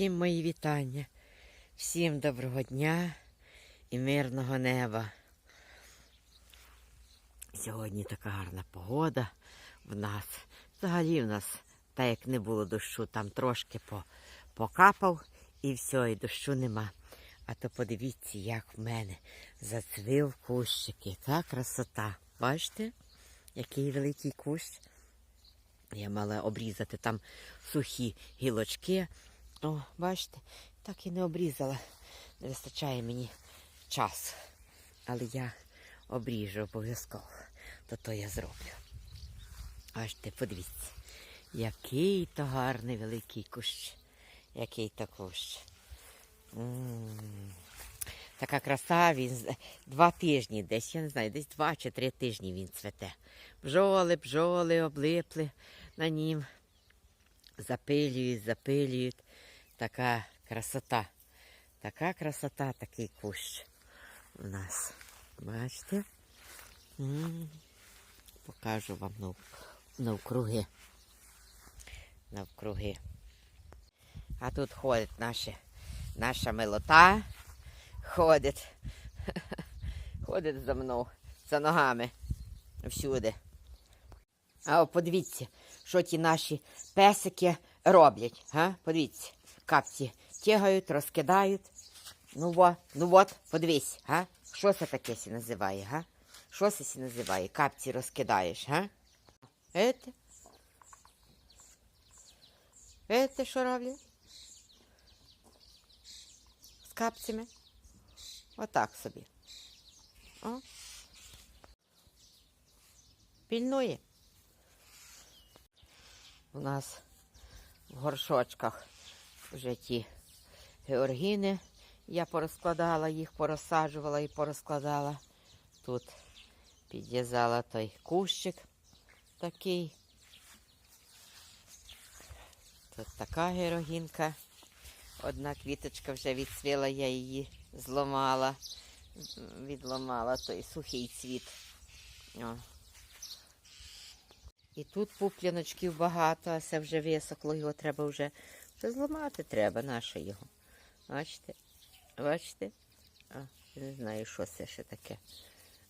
Всім мої вітання, всім доброго дня і мирного неба. Сьогодні така гарна погода в нас. Взагалі в нас, так як не було дощу, там трошки покапав і все, і дощу нема. А то подивіться, як в мене зацвів кущик. Яка красота. Бачите, який великий кущ. Я мала обрізати там сухі гілочки. О, бачите, так і не обрізала. Не вистачає мені часу. Але я обріжу обов'язково. То то я зроблю. Бачите, подивіться, який то гарний великий кущ. Який то кущ. Така краса, він два тижні десь, я не знаю, десь два чи три тижні він цвете. Бджоли, бджоли облипли на нім. Запилюють, запилюють. Така красота. Така красота, такий кущ у нас. Бачите? Покажу вам нав- навкруги. Навкруги. А тут ходить наша, наша милота. Ходить. Ходить за мною, за ногами. Всюди. А о, подивіться, що ті наші песики роблять. Га? Подивіться, капці тягають, розкидають. Ну во, ну от, подивись, га? Що це таке сі називає, га? Що це сі називає? Капці розкидаєш, га? Ете? Ете, що роблять? З капцями? Отак собі. О. Пільнує. У нас в горшочках вже ті георгіни. Я порозкладала їх, порозсаджувала і порозкладала. Тут підв'язала той кущик такий. Тут така георгінка. Одна квіточка вже відцвіла, я її зламала, відламала той сухий цвіт. О. І тут пупляночків багато, а це вже високло, його треба вже, вже зламати треба, наше його. Бачите? Бачите? А, не знаю, що це ще таке.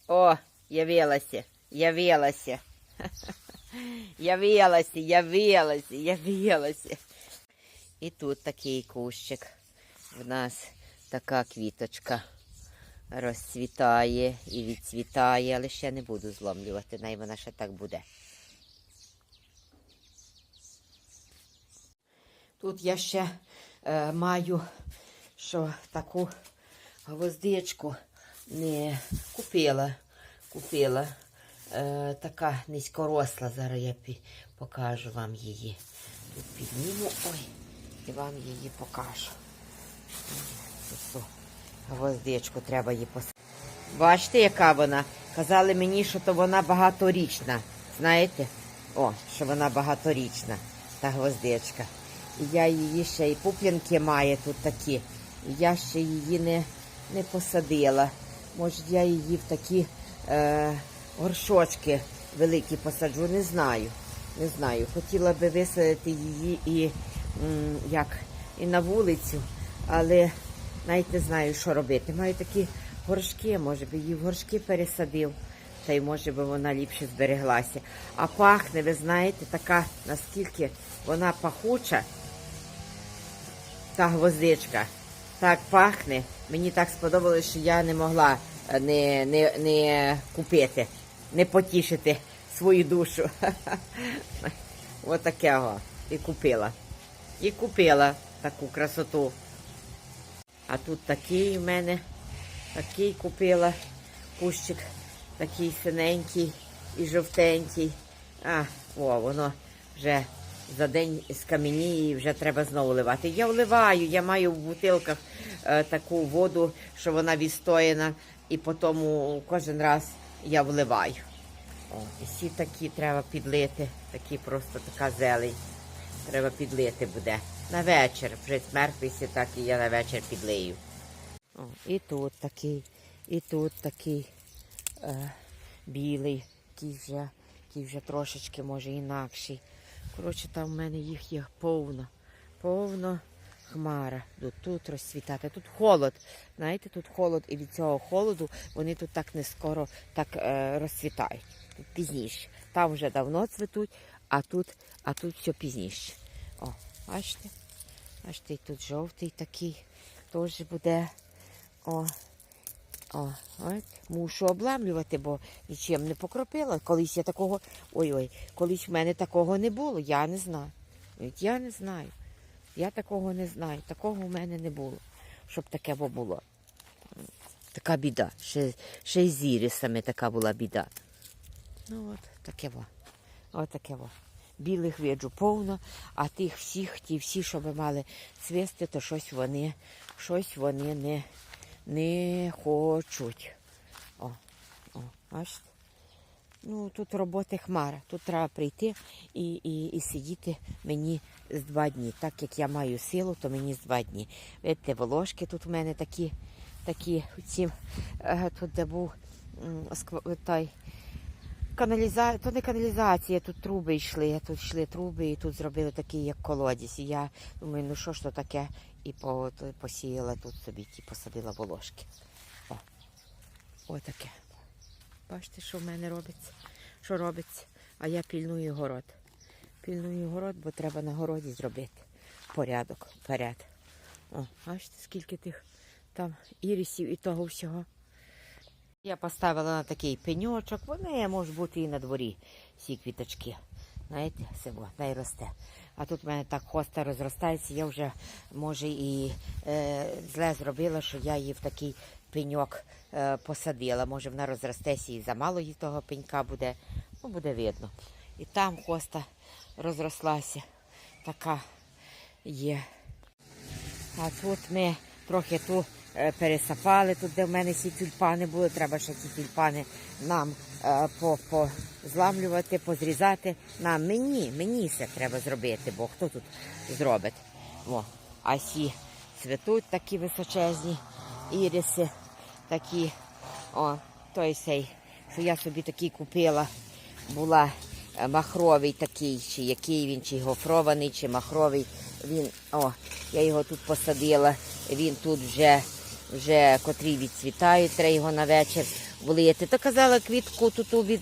О, явилася, явилася. Явилася, явилася, явилася. І тут такий кущик. В нас така квіточка розцвітає і відцвітає, але ще не буду зломлювати, най вона ще так буде. Тут я ще е, маю що таку гвоздичку не купила. Купила. Е, така низькоросла. Зараз я покажу вам її. Тут підніму. Ой, і вам її покажу. Цю гвоздичку треба її посадити. Бачите, яка вона? Казали мені, що то вона багаторічна. Знаєте? О, що вона багаторічна, та гвоздичка. Я її ще і пуплянки має тут такі. Я ще її не, не посадила. Може, я її в такі е, горшочки великі посаджу, не знаю. Не знаю. Хотіла би висадити її і, м, як, і на вулицю, але навіть не знаю, що робити. Маю такі горшки, може би її в горшки пересадив, та й може би вона ліпше збереглася. А пахне, ви знаєте, така, наскільки вона пахуча, та гвоздичка. Так пахне. Мені так сподобалось, що я не могла е, не, не, не купити, не потішити свою душу. Отакого. І купила. І купила таку красоту. А тут такий в мене, такий купила кущик, такий синенький і жовтенький. А, о, воно вже за день скам'яніє і вже треба знову ливати. Я вливаю, я маю в бутилках е, таку воду, що вона відстояна, і потім кожен раз я вливаю. І всі такі треба підлити, такі просто така зелень. Треба підлити буде. На вечір. Вже смерпися, так і я на вечір підлию. О, і тут такий, і тут такий е, білий, який вже, який вже трошечки може інакший. Коротше, там в мене їх є повно. Повно. хмара, тут, розцвітати. Тут холод. Знаєте, тут холод, і від цього холоду вони тут так не скоро так е, розцвітають. Тут пізніше. Там вже давно цвітуть, а тут, а тут все пізніше. О, бачите? Бачите, і тут жовтий такий теж буде. О, о, от. Мушу обламлювати, бо нічим не покропила. Колись я такого. Ой-ой, колись в мене такого не було, я не знаю. Я не знаю. Я такого не знаю. Такого в мене не було, щоб таке було. Така біда. Ще, ще й з ірисами така була біда. Ну от, таке во. От таке во. Білих виджу повно, а тих всіх, ті всі, що мали цвісти, то щось вони, щось вони не, не хочуть. О, о, бачите? Ну, тут роботи хмара. Тут треба прийти і, і, і сидіти мені з два дні. Так як я маю силу, то мені з два дні. Видите, волошки тут у мене такі, такі ці, е, тут де був той, каналіза... то не каналізація, тут труби йшли, тут йшли труби і тут зробили такий, як колодязь. І я думаю, ну що ж то таке? І по, посіяла тут собі, ті посадила волошки. О, отаке. Бачите, що в мене робиться? Що робиться? А я пільную город. Пільную город, бо треба на городі зробити порядок вперед. О, бачите, скільки тих там ірисів і того всього. Я поставила на такий пеньочок, вони можуть бути і на дворі, ці квіточки. Знаєте, село, дай росте. А тут в мене так хоста розростається, я вже, може, і е, зле зробила, що я її в такий пеньок е, посадила. Може, вона розростеться і замало їй того пенька буде, ну, буде видно. І там хоста розрослася, така є. А тут ми трохи ту пересапали, тут де в мене ці тюльпани були, треба ще ці тюльпани нам е, по, по позрізати. Нам мені, мені це треба зробити, бо хто тут зробить? О, а сі цвітуть такі височезні іриси, такі, о, той сей, що я собі такий купила, була е, махровий такий, чи який він, чи гофрований, чи махровий. Він, о, я його тут посадила. Він тут вже, вже котрі відцвітають, треба його на вечір влити. То казала квітку тут від,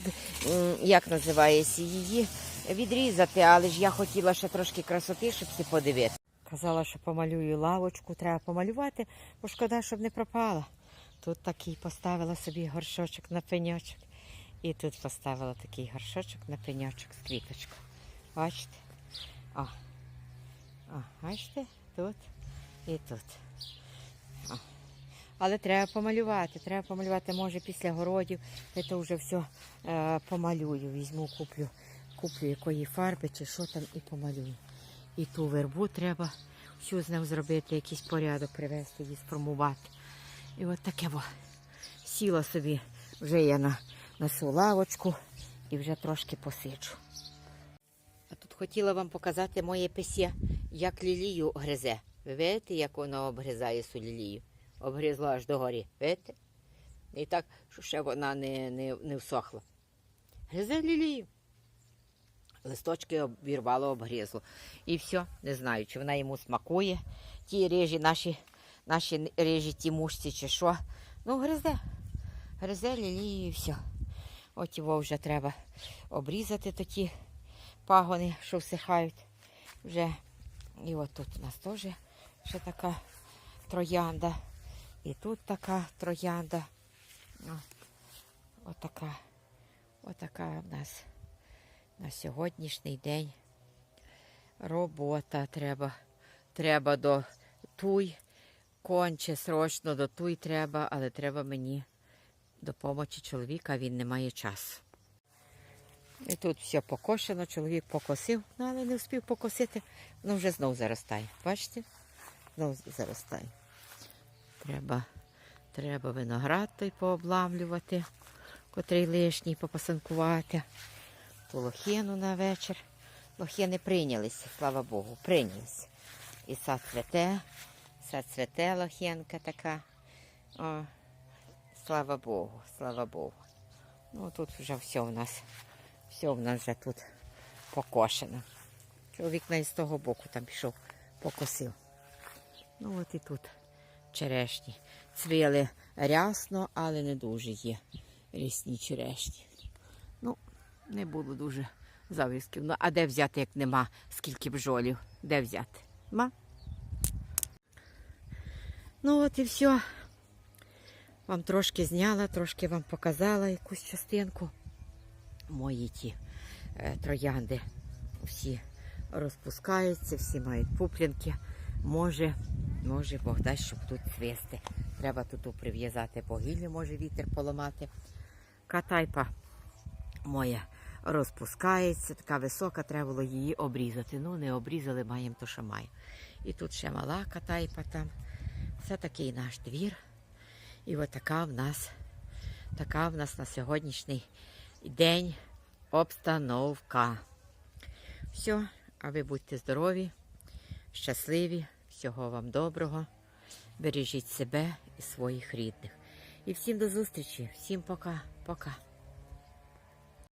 як називається її, відрізати, але ж я хотіла ще трошки красоти, щоб всі подивити. Казала, що помалюю лавочку, треба помалювати, бо шкода, щоб не пропала. Тут такий поставила собі горшочок на пеньочок. І тут поставила такий горшочок на пеньочок з квіточкою. Бачите? О. О, бачите? Тут і тут. Але треба помалювати. Треба помалювати, може, після городів. Я то вже все е, помалюю. Візьму, куплю, куплю якої фарби чи що там і помалюю. І ту вербу треба всю з ним зробити, якийсь порядок привести, її сформувати. І от таке во. Сіла собі вже я на, на цю лавочку і вже трошки посиджу. А тут хотіла вам показати моє песє, як лілію гризе. Ви видите, як воно обгризає цю лілію? Обгризло аж до горі. Видите? І так, що ще вона не, не, не всохла. Гризе лілію. Листочки обірвало, обгризло. І все, не знаю, чи вона йому смакує. Ті режі, наші, наші режі, ті мушці чи що. Ну, гризе. Гризе лілію і все. От його вже треба обрізати такі пагони, що всихають. Вже. І от тут у нас теж ще така троянда. І тут така троянда. Отака. Отака в нас на сьогоднішній день робота треба. Треба до туй. Конче срочно до туй треба, але треба мені допомогти чоловіка, він не має часу. І тут все покошено, чоловік покосив, ну, але не встиг покосити, воно вже знов заростає. Бачите? Знов заростає. Треба, треба виноград той пообламлювати, котрий лишній попасанкувати. Ту лохину на вечір. Лохини прийнялися, слава Богу, прийнялися. І сад цвете, сад цвете лохенка така. О, слава Богу, слава Богу. Ну тут вже все у нас. Все в нас вже тут покошено. Чоловік навіть з того боку там пішов, покосив. Ну от і тут черешні. Цвіли рясно, але не дуже є рясні черешні. Ну, не було дуже зависків. Ну, а де взяти, як нема, скільки бджолів? Де взяти? Ма? Ну от і все. Вам трошки зняла, трошки вам показала якусь частинку. Мої ті е, троянди всі розпускаються, всі мають пуплінки. Може, може Бог дасть, щоб тут цвісти. Треба тут прив'язати по гіллю, може вітер поламати. Катайпа моя розпускається, така висока, треба було її обрізати. Ну, не обрізали, маємо то, що маємо. І тут ще мала катайпа там. Це такий наш двір. І от така в нас, така в нас на сьогоднішній день обстановка. Все, а ви будьте здорові, щасливі, всього вам доброго. Бережіть себе і своїх рідних. І всім до зустрічі, всім пока, пока.